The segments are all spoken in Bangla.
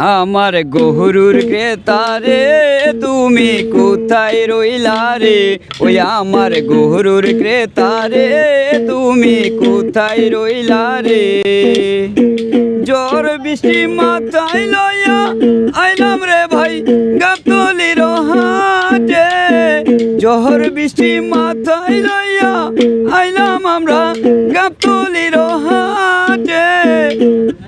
আমার গহরুর ক্রেতারে তুমি কোথায় রইলা রে? ওই আমার গহরুর ক্রেতারে তুমি কোথায় রইলা রে? জ্বর বৃষ্টি মাথায় লইয়া আইলাম রে ভাই গাতলির হাটে। জহর বৃষ্টি মাথায় লইয়া আইলাম আমরা গাতলির হাটে।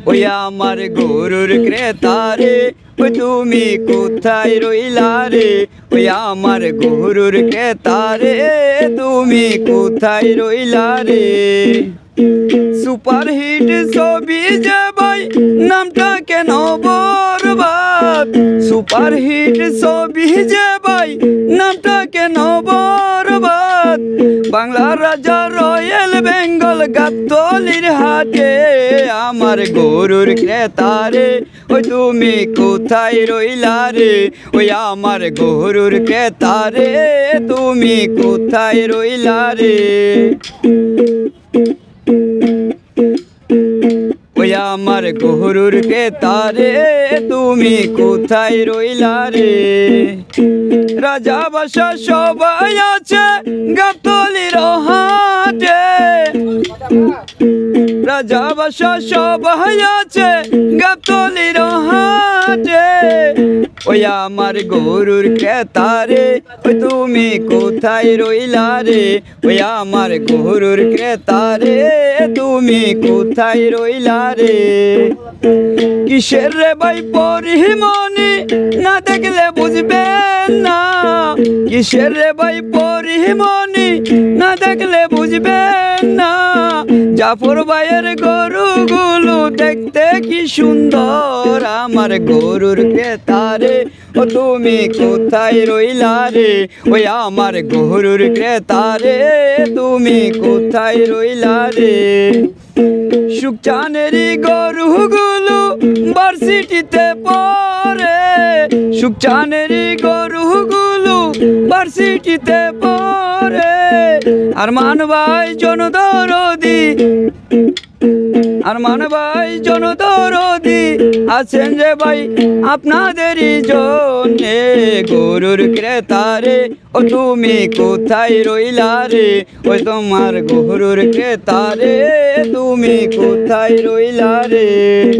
ওই আমার গরুর ক্রেতারে ওই তুমি কোথায় রইলা রে? ওই আমার গরুর ক্রেতারে তুমি কোথায় রইলা রে? সুপার হিট ছবি যে ভাই, নামটা কেন বরবাদ? সুপার হিট ছবি যে ভাই, নামটা কেন বরবাদ? বাংলার রাজা রয়্যাল বেঙ্গল গাতলির হাটে আমার গরুর ক্রেতারে ওই তুমি কোথায় রইলা রে? ওই আমার গরুর ক্রেতারে তুমি কোথায় রইলা রে? ওই আমার গহরুর কে তারে তুমি কোথায় রইলা রে? রাজা বাসা সবাই আছে গাতলির হাটে রাজা বাসা সবাই আছে গাতলির হাটে ওই আমার গরুর ক্রেতারে, ওই তুমি কোথায় রইলা রে? ওই আমার গরুর ক্রেতারে, তুমি কোথায় রইলা রে? কিসের রে ভাই পরিমণি না দেখলে বুঝবেন না। কিসের রে ভাই পরিমণি? না দেখলে বুঝবেন না। জাফর ভাইয়ের গরুগুলো দেখতে কি সুন্দর। আমার গরুর ক্রেতারে, ও তুমি কোথায় রইলা রে? ওই আমার গরুর ক্রেতারে, তুমি কোথায় রইলা রে? সুকচানেরই গরুগুলো ভার্সিটিতে পড়ে। সুকচানেরই গরুগুলো ভার্সিটিতে পড়ে। আর মান ভাই জনদরদি। আর মান ভাই জনদরদি। আছেন যে ভাই আপনাদেরই জন্যে। গরুর ক্রেতারে ও তুমি কোথায় রইলা রে? ওই তোমার গরুর ক্রেতারে তুমি কোথায় রইলা রে?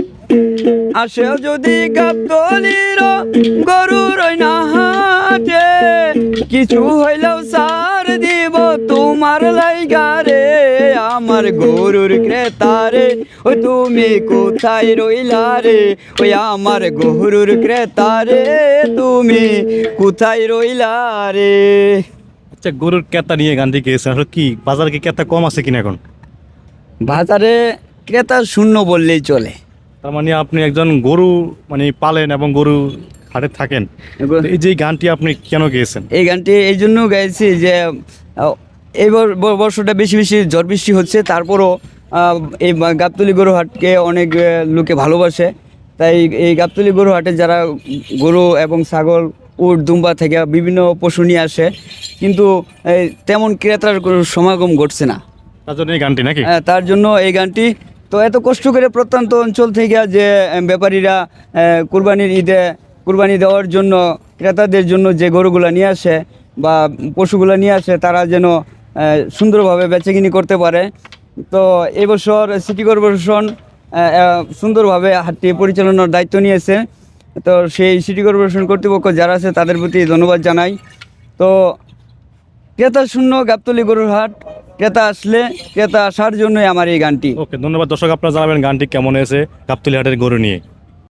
আসে যদি গাবতলির গরুর না হাটে কিছু হইলেও সার দিব তোমার লাইগা রে আমার গরুর ক্রেতারে ও তুমি কোথায় রইলা রে? ওই আমার গরুর ক্রেতারে তুমি কোথায় রইলা রে? আচ্ছা গরুর ক্রেতা নিয়ে গানটি গেয়েছেন আসলে কি বাজারে কি ক্রেতা কম আছে কিনা এখন? বাজারে ক্রেতা শূন্য বললেই চলে। তার মানে আপনি একজন গরু মানে পালেন এবং গরু হাটে থাকেন। এই যে গানটি আপনি কেন গেয়েছেন? এই গানটি এই জন্য গাইছি যে এই বর্ষটা বেশি বেশি ঝড় বৃষ্টি হচ্ছে তারপরও এই গাবতলী গরু হাটকে অনেক লোকে ভালোবাসে। তাই এই গাবতলী গরু হাটে যারা গরু এবং ছাগল উট দুম্বা থেকে বিভিন্ন পশু নিয়ে আসে কিন্তু তেমন ক্রেতার কোনো সমাগম ঘটছে না। তার জন্য এই গানটি নাকি? হ্যাঁ, তার জন্য এই গানটি। তো এত কষ্ট করে প্রত্যন্ত অঞ্চল থেকে যে ব্যাপারীরা কুরবানির ঈদে কুরবানি দেওয়ার জন্য ক্রেতাদের জন্য যে গরুগুলো নিয়ে আসে বা পশুগুলো নিয়ে আসে, তারা যেন সুন্দরভাবে বেচেকিনি করতে পারে। তো এবছর সিটি কর্পোরেশন সুন্দরভাবে হাটটি পরিচালনার দায়িত্ব নিয়েছে। তো সেই সিটি কর্পোরেশন কর্তৃপক্ষ যারা আছে, তাদের প্রতি ধন্যবাদ জানাই। তো ক্রেতা শূন্য, গাবতলি গরুর হাট, ক্রেতা আসলে ক্রেতা আসার জন্যই আমার এই গানটি। ওকে, ধন্যবাদ। দর্শক, আপনারা জানাবেন গানটি কেমন হয়েছে গাবতলি হাটের গরু নিয়ে।